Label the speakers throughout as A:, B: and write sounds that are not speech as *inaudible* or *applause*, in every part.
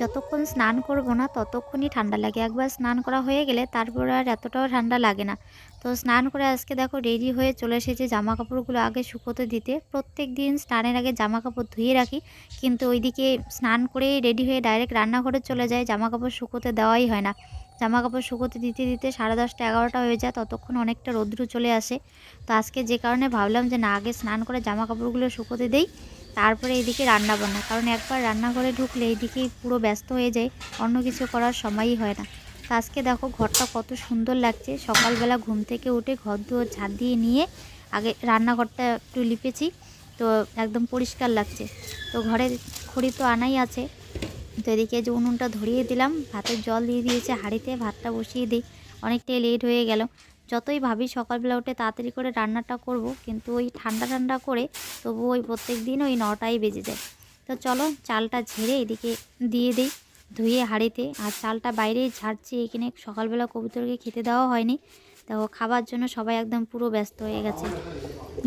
A: যতক্ষণ স্নান করব না, ততক্ষণই ঠান্ডা লাগে। একবার স্নান করা হয়ে গেলে তারপর আর এতটাও ঠান্ডা লাগে না। তো স্নান করে আজকে দেখো রেডি হয়ে চলে এসেছে জামা কাপড়গুলো আগে শুকোতে দিতে। প্রত্যেক দিন স্নানের আগে জামা কাপড় ধুয়ে রাখি, কিন্তু ওইদিকে স্নান করে রেডি হয়ে ডাইরেক্ট রান্নাঘরে চলে যায় জামা কাপড় শুকোতে দেওয়াই হয় না। জামা কাপড় শুকোতে দিতে দিতে সাড়ে দশটা, এগারোটা হয়ে যায়, ততক্ষণ অনেকটা রৌদ্র চলে আসে। তো আজকে যে কারণে ভাবলাম যে না, আগে স্নান করে জামা কাপড়গুলো শুকোতে দেই। তারপরে এইদিকে রান্না বান্না। কারণ একবার রান্নাঘরে ঢুকলে এইদিকেই পুরো ব্যস্ত হয়ে যায়, অন্য কিছু করার সময়ই হয় না। তো আজকে দেখো ঘরটা কত সুন্দর লাগছে। সকালবেলা ঘুম থেকে উঠে ঘর দুয়ার ঝাঁট দিয়ে নিয়ে আগে রান্নাঘরটা একটু লিপেছি, তো একদম পরিষ্কার লাগছে। তো ঘরে খড়ি তো আনাই আছে, তো এদিকে যে উনুনটা ধরিয়ে দিলাম। ভাতের জল দিয়ে দিয়েছে হাঁড়িতে, ভাতটা বসিয়ে দিই। অনেকটাই লেট হয়ে গেল। যতই ভাবি সকালবেলা উঠে তাড়াতাড়ি করে রান্নাটা করব, কিন্তু ওই ঠান্ডা ঠান্ডা করে তবু ওই প্রত্যেক দিন ওই নটাই বেজে যায়। তো চলো চালটা ঝেড়ে এদিকে দিয়ে দিই ধুয়ে হাড়িতে। আর চালটা বাইরেই ঝাড়ছি, এখানে সকালবেলা কবুতরকে খেতে দেওয়া হয়নি। তো খাবার জন্য সবাই একদম পুরো ব্যস্ত হয়ে গেছে।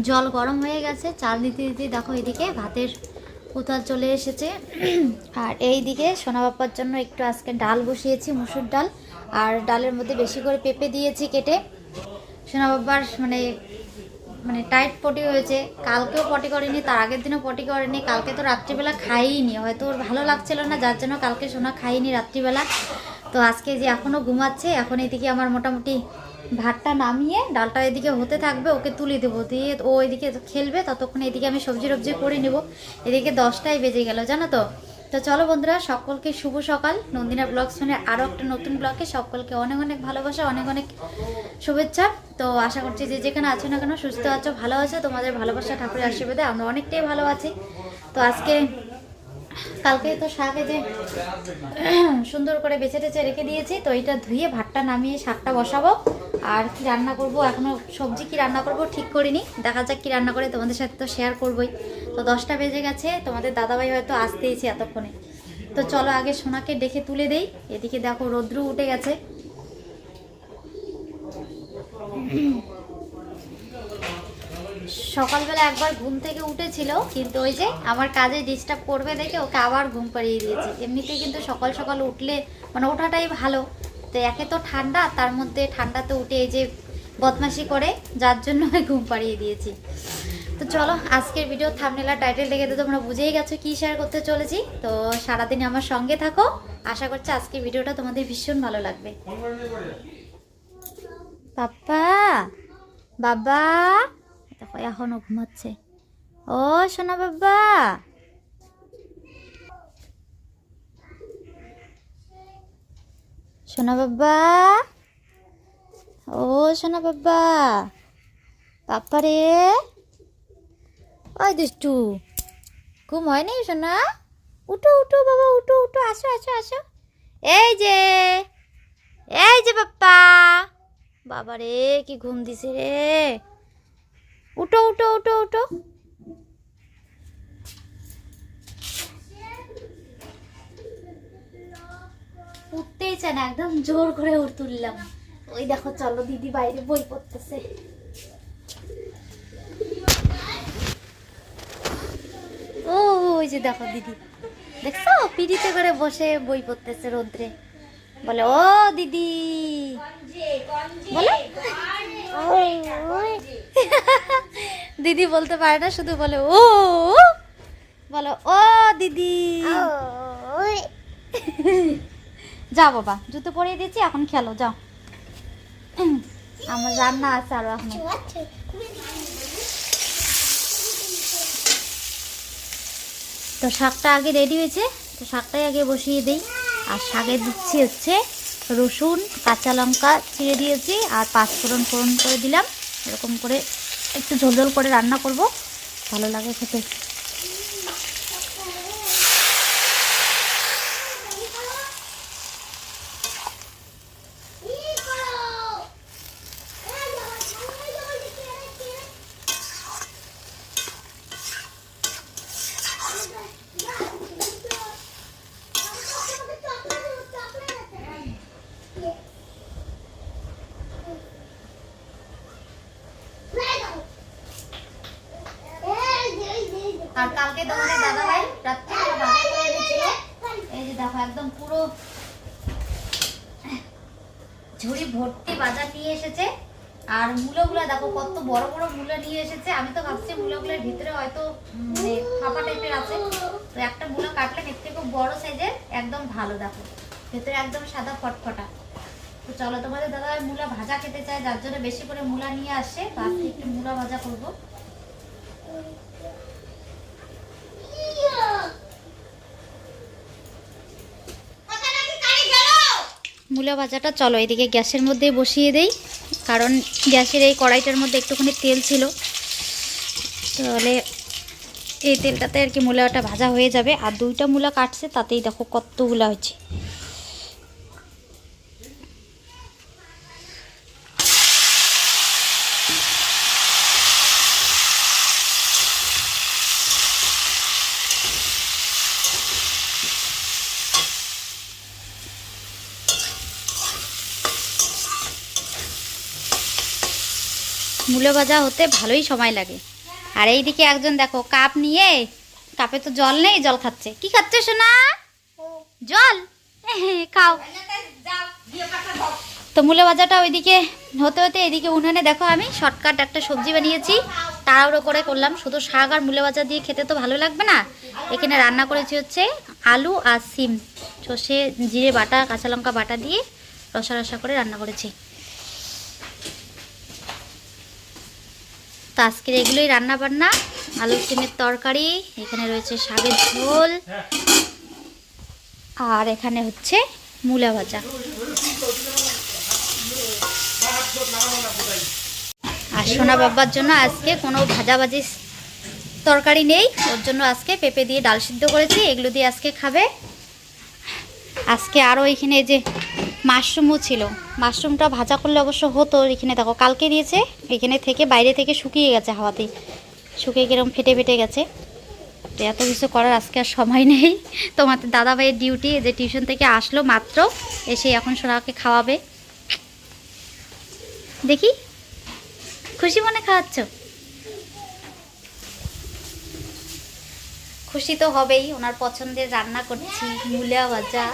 A: জল গরম হয়ে গেছে, চাল দিতে দিতে দেখো এদিকে ভাতের উতাল চলে এসেছে। আর এই দিকে সোনা বাপ্পার জন্য একটু আজকে ডাল বসিয়েছি, মুসুর ডাল। আর ডালের মধ্যে বেশি করে পেঁপে দিয়েছি কেটে। সোনা বাবার মানে মানে টাইট পটি হয়েছে। কালকেও পটি করেনি, তার আগের দিনও পটি করেনি। কালকে তো রাত্রিবেলা খাইনি হয়তো ওর ভালো লাগছিল না, যার জন্য কালকে সোনা খাইনি রাত্রিবেলা। তো আজকে যে এখনও ঘুমাচ্ছে, এখন এদিকে আমার মোটামুটি ভাতটা নামিয়ে ডালটা এদিকে হতে থাকবে, ওকে তুলে দেবো। দিয়ে ও এদিকে খেলবে, ততক্ষণ এদিকে আমি সবজি টবজি করে নেব। এদিকে দশটাই বেজে গেল, জানো তো? তো চলো বন্ধুরা, সকলকে শুভ সকাল। নন্দিনা ব্লগ শুনে আরও একটা নতুন ব্লগে সকলকে অনেক অনেক ভালোবাসা, অনেক অনেক শুভেচ্ছা। তো আশা করছি যে যেখানে আছো না কেন, সুস্থ আছো, ভালো আছো। তোমাদের ভালোবাসা, ঠাকুরের আশীর্বাদে আমরা অনেকটাই ভালো আছি। তো আজকে কালকে তো শাকে যে *clears throat* সুন্দর করে বেছে টেছে রেখে দিয়েছি, তো এটা ধুয়ে ভাতটা নামিয়ে শাকটা বসাবো। আর কি রান্না করব, এখনও সবজি কি রান্না করব ঠিক করিনি। দেখা যাক কি রান্না করে তোমাদের সাথে তো শেয়ার করবই। তো দশটা বেজে গেছে, তোমাদের দাদাভাই হয়তো আসতেইছে এতক্ষণে। তো চলো আগে সোনাকে ডেকে তুলে দেই, এদিকে দেখো রৌদ্র উঠে গেছে। সকালবেলা একবার ঘুম থেকে উঠেছিল কিন্তু ওই যে আমার কাজে ডিস্টার্ব করবে দেখে ওকে আবার ঘুম পাড়িয়ে দিয়েছি। এমনিতেই কিন্তু সকাল সকাল উঠলে মানে ওঠাটাই ভালো। তো একে তো ঠান্ডা তার মধ্যে ঠান্ডাতে উঠে এই যে বদমাশি করে যার জন্য আমি ঘুম পাড়িয়ে দিয়েছি। তো চলো আজকের ভিডিও থামনেলা টাইটেল দেখে তো তোমরা বুঝেই গেছো কি শেয়ার করতে চলেছি। তো সারাদিন আমার সঙ্গে থাকো। আশা করছি আজকের ভিডিওটা তোমাদের ভীষণ ভালো লাগবে। পাপ্পা বাবা দেখো, এখনও ঘুমাচ্ছে। ও, সোনা বাবা! সোনা বাবা! ও, সোনা বাবা! পাপ্পা রে! ওই দুষ্টু, ঘুম হয়নি সোনা? উঠো উঠো বাবা, উঠো উঠো, আসো আসো আসো। এই যে এই যে পাপ্পা বাবা রে, কি ঘুম দিছে রে! উঠো উঠো উঠো উঠো। উঠতেই চায় না একদম জোর করে উঠ তুললাম। ওই দেখো চলো দিদি বাইরে বই পড়তেছে। ও ওই যে দেখো দিদি। দেখছ? পিড়িতে করে বসে বই পড়তেছে রোদ্রে। বলে ও দিদি। বলো *laughs* দিদি বলতে পারে না শুধু বলে ও বলো ও দিদি। *laughs* যাও বাবা জুতো পরিয়ে দিয়েছি এখন খেলো যাও। *clears throat* আমার রান্না আছে আরও এখন। তো শাকটা আগে রেডি হয়েছে তো শাকটাই আগে বসিয়ে দিই। আর শাকে দিচ্ছি হচ্ছে রসুন কাঁচা লঙ্কা ছিঁড়ে দিয়েছি আর পাঁচফোড়ন ফোড়ন করে দিলাম। এরকম করে একটু ঝোল ঝোল করে রান্না করব। ভালো লাগে খেতে। আর কালকে তোমাদের দাদা ভাই রাত্রে ভাত করে দিয়েছিল এই যে দেখো, একদম পুরো ঝুড়ি ভর্তি বাজার নিয়ে এসেছে। আর মূলগুলো দেখো, কত বড় বড় মূলো নিয়ে এসেছে। আমি তো ভাবছি মূলগুলোর ভিতরে হয়তো মানে ফাঁপা টাইপের আছে। তো একটা মূলো কাটলে এর থেকে বড় সাইজের, একদম ভালো দেখো। ভেতরে একদম সাদা ফটফটা। তো চলো, তোমাদের দাদা মূলা ভাজা খেতে চায়, যার জন্য বেশি করে মূলা নিয়ে আসে। তো একটু মূলা ভাজা করব। মূলা ভাজাটা, চলো এদিকে গ্যাসের মধ্যে বসিয়ে দেই, কারণ গ্যাসের এই কড়াইটার মধ্যে একটুখানি তেল ছিল। তাহলে এই তেলটাতে আর কি মূলাটা ভাজা হয়ে যাবে। আর দুইটা মূলা কাটছে, তাতেই দেখো কতগুলা হয়েছে। মূলো ভাজা হতে ভালোই সময় লাগে। আর এইদিকে একজন দেখো, কাপ নিয়ে, কাপে তো জল নেই, জল খাচ্ছে। কি খাচ্ছে সোনা? জল? খাও। তো মূলো ভাজাটা ওইদিকে হতে হতে এদিকে উনুনে দেখো আমি শর্টকাট একটা সবজি বানিয়েছি। তাড়াহুড়ো করে করলাম। শুধু শাক আর মূলো ভাজা দিয়ে খেতে তো ভালো লাগবে না। এখানে রান্না করেছি হচ্ছে আলু আর সিম। সর্ষে, জিরে, বাটা, কাঁচা লঙ্কা বাটা দিয়ে রসা রসা করে রান্না করেছি। তো আজকের এগুলোই রান্না বান্না আলু সিমের তরকারি, এখানে রয়েছে শাকের ঝোল, আর এখানে হচ্ছে মূলা ভাজা। আর সোনা বাবার জন্য আজকে কোনো ভাজাভাজি তরকারি নেই, ওর জন্য আজকে পেঁপে দিয়ে ডাল সিদ্ধ করেছি, এগুলো দিয়ে আজকে খাবে। আজকে আরও এখানে যে মাশরুমও ছিল। মাশরুমটা ভাজা করলে অবশ্য হতো, এখানে দেখো কালকে দিয়েছে, এখানে থেকে বাইরে থেকে শুকিয়ে গেছে হাওয়াতেই শুকিয়ে কিরম ফেটে ফেটে গেছে। তো এত কিছু করার আজকে আর সময় নেই। তোমাদের দাদা ভাইয়ের ডিউটি যে টিউশন থেকে আসলো মাত্র, এসে এখন সোনাকে খাওয়াবে। দেখি, খুশি মনে খাওয়াচ্ছ? খুশি তো হবেই ওনার পছন্দের রান্না করছি মূলা ভাজা।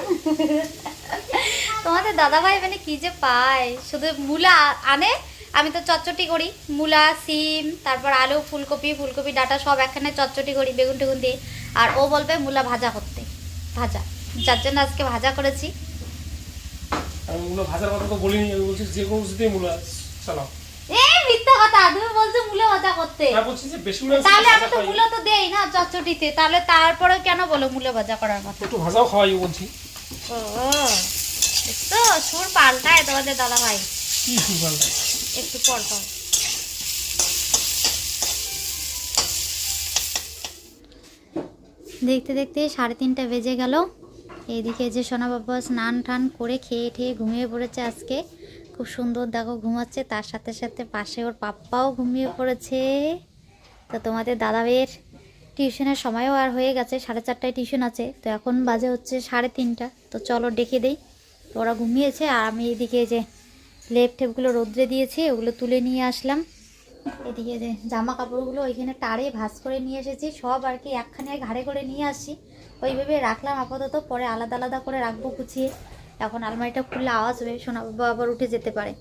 A: তোমাদের দাদাভাই মানে কি যে পায়? শুধু মূলা আনে আমি তো চচ্চটি করি মূলা সিম তারপর আলু ফুলকপি ফুলকপি ডাটা সব একখানে চচ্চটি করি বেগুন টেগুন দিয়ে। আর ও বলবে মূলা ভাজা করতে ভাজা। যার জন্য আজকে ভাজা করেছি।
B: মূলা ভাজার কথা তো বলিনি আমি বলছি যে কোনো মূলা চালাও।
A: বলছো মূলা ভাজা করতে।
B: আর বলছি যে বেশি মূলা
A: তাহলে আমি তো। তো দেই না তাহলে তারপরে কেন বলো মূলা ভাজা করার কথা?
B: একটু ভাজাও খাওয়াই বলছি।
A: ও তো সুর পাল্টায় তোমাদের দাদা ভাই
B: কি সুপার
A: একটু পর পর। দেখতে দেখতে সাড়ে তিনটা বেজে গেল। এইদিকে যে সোনা বাবা স্নান টান করে খেয়ে ঠেয়ে ঘুমিয়ে পড়েছে আজকে। খুব সুন্দর দেখো ঘুমাচ্ছে, তার সাথে সাথে পাশে ওর পাপ্পাও ঘুমিয়ে পড়েছে। তো তোমাদের দাদা ভাইয়ের টিউশনের সময়ও আর হয়ে গেছে, সাড়ে চারটায় টিউশন আছে, তো এখন বাজে হচ্ছে সাড়ে তিনটা। তো চলো ডেকে দেই, তো ওরা ঘুমিয়েছে, আর আমি এদিকে যে লেপ টেপগুলো রোদ্রে দিয়েছি, ওগুলো তুলে নিয়ে আসলাম। এদিকে যে জামা কাপড়গুলো ওইখানে টাড়ে ভাঁজ করে নিয়ে এসেছি, সব আর কি একখানে ঘাড়ে করে নিয়ে আসছি ওইভাবে রাখলাম আপাতত, পরে আলাদা আলাদা করে রাখব গুছিয়ে। এখন আলমারিটা খুললে আওয়াজ হবে শোনা বাবা আবার উঠে যেতে পারে।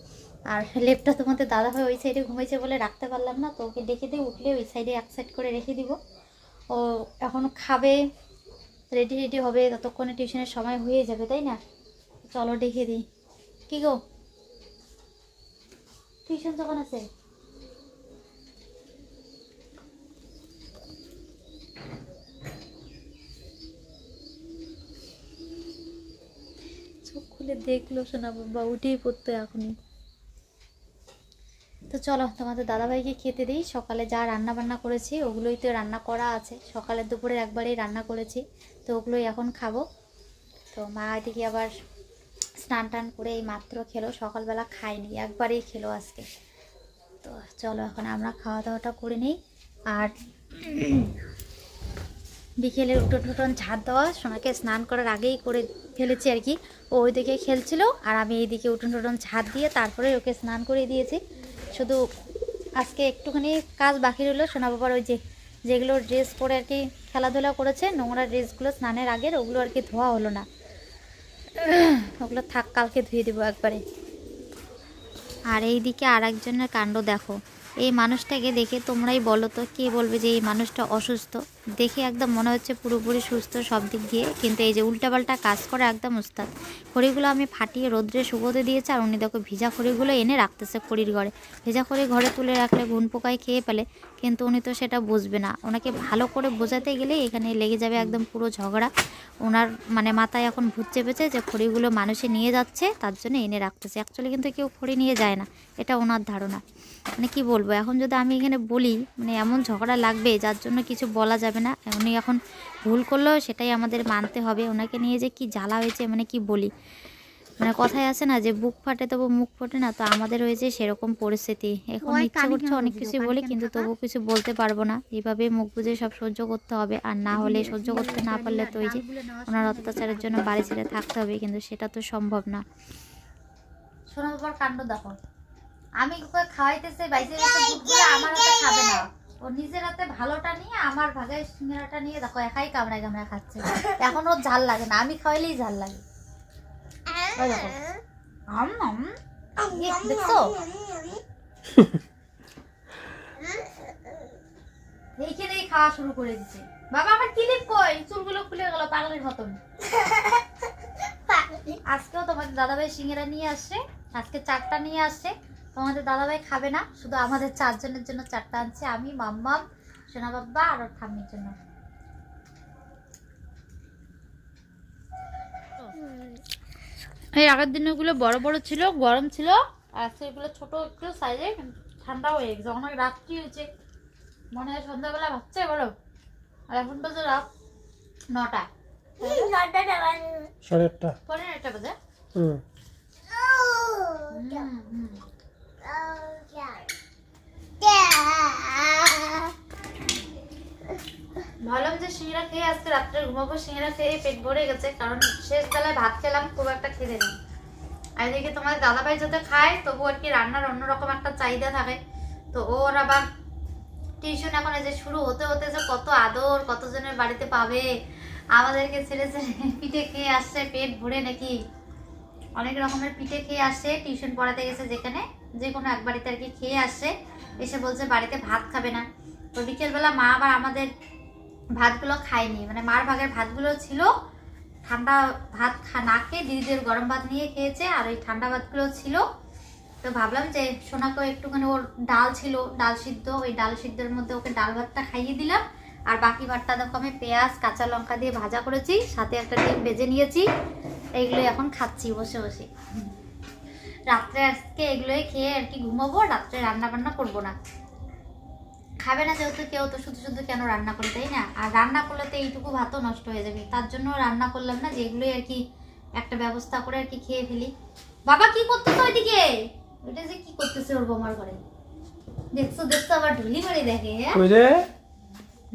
A: আর লেপটা তোমাদের দাদা ভাই ওই সাইডে ঘুমাইছে বলে রাখতে পারলাম না, তো ওকে ডেকে দিয়ে উঠলে ওই সাইডে এক সাইড করে রেখে দিব। ও এখন খাবে রেডি রেডি হবে, ততক্ষণে টিউশনের সময় হয়ে যাবে, তাই না? চলো ডেকে দিই। কি গো? টিউশন যখন আছে? খুলে দেখল শোনা বাবা, উঠেই পড়তো এখনই। তো চলো, তোমাদের দাদাভাইকে খেতে দিই। সকালে যা রান্না বান্না করেছি, ওগুলোই তো রান্না করা আছে। সকালে দুপুরে একবারেই রান্না করেছি, তো ওগুলোই এখন খাব। তো মা এদিকে আবার স্নান টান করে এই মাত্র খেলো, সকালবেলা খায়নি, একবারেই খেলো আজকে। তো চলো, এখন আমরা খাওয়া দাওয়াটা করে নিই। আর বিকেলে উঠোন টুটন ঝাড় দেওয়া, সোনাকে স্নান করার আগেই করে ফেলেছি আর কি। ও ওইদিকে খেলছিল আর আমি এইদিকে উঠোন টুটন ঝাড় দিয়ে তারপরে ওকে স্নান করে দিয়েছি। শুধু আজকে একটুখানি কাজ বাকি রইল। সোনা বাবার ওই যে যেগুলো ড্রেস পরে আর কি খেলাধুলা করেছে, নোংরা ড্রেসগুলো স্নানের আগের, ওগুলো আর কি ধোয়া হলো না। ওগুলো থাক, কালকে ধুয়ে দেবো একবারে। আর এই দিকে আর একজনের কাণ্ড দেখো। এই মানুষটাকে দেখে তোমরাই বলো তো, কে বলবে যে এই মানুষটা অসুস্থ? দেখে একদম মনে হচ্ছে পুরোপুরি সুস্থ সব দিক দিয়ে। কিন্তু এই যে উল্টাপাল্টা কাজ করে একদম উস্তাদ। খড়িগুলো আমি ফাটিয়ে রোদ্রে শুকোতে দিয়েছি, আর উনি দেখো ভিজা খড়িগুলো এনে রাখতেছে খড়ির ঘরে। ভেজা খড়ি ঘরে তুলে রাখলে ঘুন পোকায় খেয়ে ফেলে, কিন্তু উনি তো সেটা বুঝবে না। ওনাকে ভালো করে বোঝাতে গেলে এখানে লেগে যাবে একদম পুরো ঝগড়া। ওনার মানে মাথায় এখন ভূত চেপেছে যে খড়িগুলো মানুষে নিয়ে যাচ্ছে, তার জন্য এনে রাখতেছে। অ্যাকচুয়ালি কিন্তু কেউ খড়ি নিয়ে যায় না, এটা ওনার ধারণা। মানে কি বলব। এখন যদি আমি এখানে বলি মানে এমন ঝগড়া লাগবে যার জন্য কিছু বলা যাবে না। উনি এখন ভুল করলেও সেটাই আমাদের মানতে হবে। ওনাকে নিয়ে যে কি জ্বালা হয়েছে মানে কি বলি? মানে কথায় আছে না যে বুক ফাটে তবু মুখ ফোটে না। তো আমাদের হয়েছে সেরকম পরিস্থিতি। এখন ইচ্ছা করছে অনেক কিছু বলি কিন্তু? তবু কিছু বলতে পারব না। এইভাবে মুখ বুঝে সব সহ্য করতে হবে। আর না হলে সহ্য করতে না পারলে তো ওই যে ওনার অত্যাচারের জন্য বাড়ি ছেড়ে থাকতে হবে কিন্তু সেটা তো সম্ভব না। শোনো বাবার কাণ্ড দেখো আমি ওকে খাওয়াইতেছে বাইসে আমার হাতে খাবে না। ও নিজের হাতে ভালোটা নিয়ে আমার ভাগায় সিঙ্গারাটা নিয়ে দেখো একাই কামড়ায় কামড়ায় খাচ্ছে। এখন ওর ঝাল লাগে না আমি খাওয়াইলেই ঝাল লাগে। দেখো। এইখানেই খাওয়া শুরু করে দিছে। বাবা আমার ক্লিপ কই? চুলগুলো খুলে গেল পাগলের মতন। *laughs* আজকেও তোমাদের দাদাভাই সিঙ্গারা নিয়ে আসছে আজকে চারটা নিয়ে আসছে তোমাদের দাদাভাই খাবে না শুধু আমাদের চারজনের জন্য চারটা আনছে আমি মাম্মাম সোনা বাবা আর ওর ঠাম্মির জন্য। এই আগের দিনগুলো বড় বড় ছিল গরম ছিল আর আজকে এগুলো ছোট একটু সাইজে ঠান্ডা হয়ে গেছে। অনেক রাত্রি হয়েছে মনে হয় সন্ধ্যাবেলা ভাবছে বলো আর এখন বাজে রাত নটা।
B: সাড়ে আটটা।
A: পনেরো একটা বাজে
B: হুম
A: হুম, হুম। ভাবলাম যে সিঙ্গড়া খেয়ে আজকে রাত্রে ঘুমাবো সিঙ্গড়া খেয়ে পেট ভরে গেছে, কারণ শেষ বেলায় ভাত খেলাম, খুব একটা খেতে নেই। আর এদিকে তোমার দাদাভাই যাতে খায়, তবু আর কি রান্নার অন্যরকম একটা চাহিদা থাকে। তো ওর আবার টিউশন এখন যে শুরু হতে হতে যে কত আদর, কতজনের বাড়িতে পাবে, আমাদেরকে ছেড়ে ছেড়ে পিঠে খেয়ে আসছে, পেট ভরে নাকি? অনেক রকমের পিঠে খেয়ে আসছে টিউশন পড়াতে গেছে যেখানে, যে কোনো এক বাড়িতে আর কি খেয়ে আসছে, এসে বলছে বাড়িতে ভাত খাবে না। তো বিকেলবেলা মা আবার আমাদের ভাতগুলো খাইনি। মানে মার ভাগের ভাতগুলো ছিল। ঠান্ডা ভাত খা না খেয়ে দিদিদের গরম ভাত নিয়ে খেয়েছে, আর ওই ঠান্ডা ভাতগুলো ছিল। তো ভাবলাম যে সোনাকেও একটুখানি ওর ডাল ছিল, ডাল সিদ্ধ। ওই ডাল সিদ্ধের মধ্যে ওকে ডাল ভাতটা খাইয়ে দিলাম। আর বাকি ভাতটা দেখো আমি পেঁয়াজ, কাঁচা লঙ্কা দিয়ে ভাজা করেছি, সাথে একটা ডিম ভেজে নিয়েছি। এইগুলো এখন খাচ্ছি বসে বসে। রাত্রে আজকে এগুলোই খেয়ে আর কি ঘুমাবো, রাত্রে রান্না বান্না করব না। খাবে না যেহেতু কেউ তো শুধু শুধু কেন রান্না করে তাই না? আর রান্না করলে তো এইটুকু ভাতও নষ্ট হয়ে যাবে। তার জন্য রান্না করলাম না যেগুলোই আর কি একটা ব্যবস্থা করে আর কি খেয়ে ফেলি। বাবা কি করতেছে ওইদিকে? ওইটা যে কি করতেছে ওর বোমার ঘরে? দেখছ দেখছ আবার ঢুলি মারি দেখে হ্যাঁ?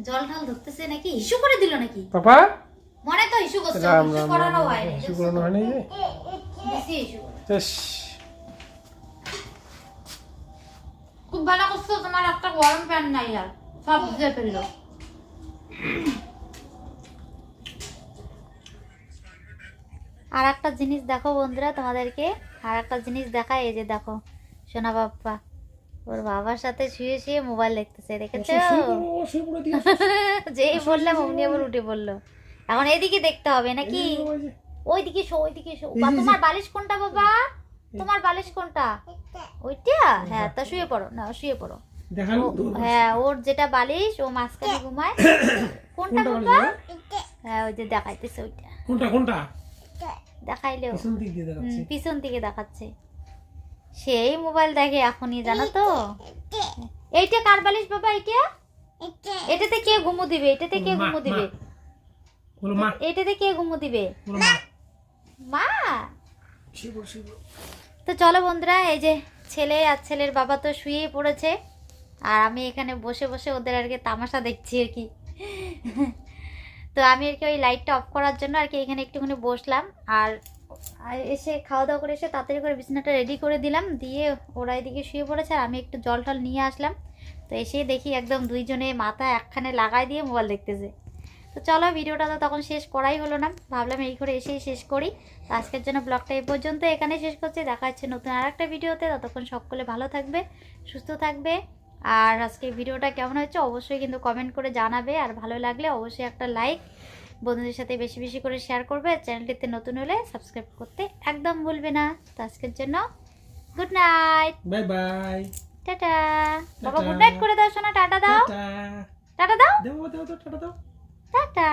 A: জল ঢাল ধরতেছে নাকি? ইস্যু করে দিল নাকি?
B: পাপা?
A: মনে তো ইস্যু করছে ইস্যু করানো হয়নি
B: ইস্যু করানো হয়নি
A: ইস্যু করছ তোমার একটা গরম প্যান্ট নাই আর সব বুঝে ফেলল। আর একটা জিনিস দেখো বন্ধুরা তোমাদেরকে আর একটা জিনিস দেখা এই যে দেখো সোনা বাপ্পা ওর বাবার সাথে শুয়ে শুয়ে মোবাইল দেখতেছে দেখেছ? *laughs* যেই বললাম অমনি আবার উঠে বলল এখন এইদিকে দেখতে হবে নাকি? ওইদিকে শো ওইদিকে শো। তোমার বালিশ কোনটা বাবা? তোমার বালিশ কোনটা? ওইটা? হ্যাঁ তা শুয়ে পড়ো। না শুয়ে পড়ো। হ্যাঁ ওর যেটা বালিশ ও মাঝখানে ঘুমায়। *coughs* কোনটা
B: কোনটা
A: হ্যাঁ ওই যে দেখাইতেছে ওইটা।
B: কোনটা কোনটা?
A: দেখাইলেও
B: পিছন দিক দেখাচ্ছে।
A: পিছন দিকে দেখাচ্ছে। সেই মোবাইল দেখে এখনই জানো তো? এইটা কার বালিশ বাবা এইটা? এটাতে কে ঘুমো দিবে? এটাতে কে ঘুমো দিবে?
B: বলো
A: এটাতে কে ঘুমো দিবে?
B: বলো মা। শুয়ে শুয়ে
A: তো চলো বন্ধুরা, এই যে ছেলে আর ছেলের বাবা তো শুয়েই পড়েছে। আর আমি এখানে বসে বসে ওদের আর কি তামাশা দেখছি আর কি। তো আমি আর কি ওই লাইটটা অফ করার জন্য আর কি এখানে একটুখানি বসলাম। আর আর এসে খাওয়া দাওয়া করে এসে তাড়াতাড়ি করে বিছানাটা রেডি করে দিলাম। দিয়ে ওরা এদিকে শুয়ে পড়েছে আর আমি একটু জল টল নিয়ে আসলাম। তো এসে দেখি একদম দুইজনে মাথা একখানে লাগাই দিয়ে মোবাইল দেখতেছে। তো চলো ভিডিওটা তো তখন শেষ করাই হলো না। ভাবলাম এই ঘরে এসেই শেষ করি। তো আজকের জন্য ব্লগটা এই পর্যন্ত এখানে শেষ করছি। দেখা হচ্ছে নতুন আর একটা ভিডিওতে। ততক্ষণ সকলে ভালো থাকবে সুস্থ থাকবে। আর আজকে ভিডিওটা কেমন হয়েছে অবশ্যই কিন্তু কমেন্ট করে জানাবে। আর ভালো লাগলে অবশ্যই একটা লাইক বন্ধুদের সাথে বেশি বেশি করে শেয়ার করবে। চ্যানেলটিতে নতুন হলে সাবস্ক্রাইব করতে একদম ভুলবে না। তো আজকের জন্য good night
B: bye bye
A: tata. বাবা। গুড নাইট করে দাও শোনা টাটা দাও। টাটা। দাও।
B: দেবো দেবো টাটা দাও।
A: টাটা